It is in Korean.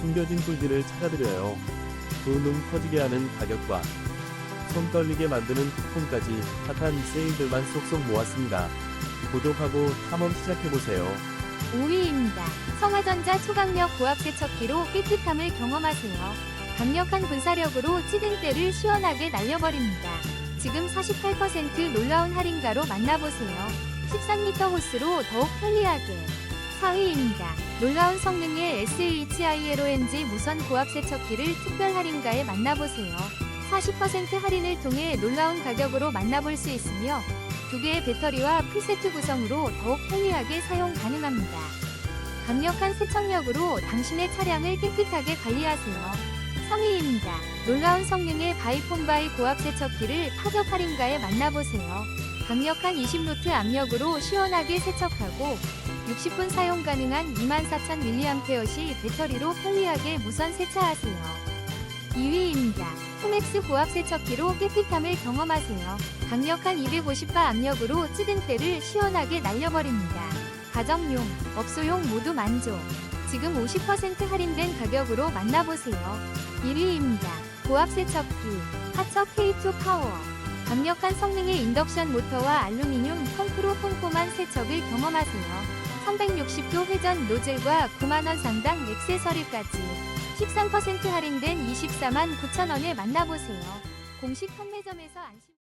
숨겨진 꿀들을 찾아드려요. 두눈 커지게 하는 가격과 손 떨리게 만드는 쿠폰까지 핫한 세일들만 쏙쏙 모았습니다. 구독하고 탐험 시작해보세요. 5위입니다. 성화전자 초강력 고압 세척기로 깨끗함을 경험하세요. 강력한 분사력으로 찌든 때를 시원하게 날려버립니다. 지금 48% 놀라운 할인가로 만나보세요. 13리터 호스로 더욱 편리하게. 4위입니다. 놀라운 성능의 SHILONG 무선 고압 세척기를 특별 할인가에 만나보세요. 40% 할인을 통해 놀라운 가격으로 만나볼 수 있으며 두 개의 배터리와 풀세트 구성으로 더욱 편리하게 사용 가능합니다. 강력한 세척력으로 당신의 차량을 깨끗하게 관리하세요. 3위입니다. 놀라운 성능의 바이폰바이 고압 세척기를 파격 할인가에 만나보세요. 강력한 20루트 압력으로 시원하게 세척하고 60분 사용 가능한 24,000mAh 배터리로 편리하게 무선 세차하세요. 2위입니다. 포맥스 고압 세척기로 깨끗함을 경험하세요. 강력한 250바 압력으로 찌든 때를 시원하게 날려버립니다. 가정용, 업소용 모두 만족. 지금 50% 할인된 가격으로 만나보세요. 1위입니다. 고압 세척기, 하처 K2 파워. 강력한 성능의 인덕션 모터와 알루미늄 펌프로 꼼꼼한 세척을 경험하세요. 360도 회전 노즐과 9만원 상당 액세서리까지 13% 할인된 24만 9천원에 만나보세요. 공식 판매점에서 안심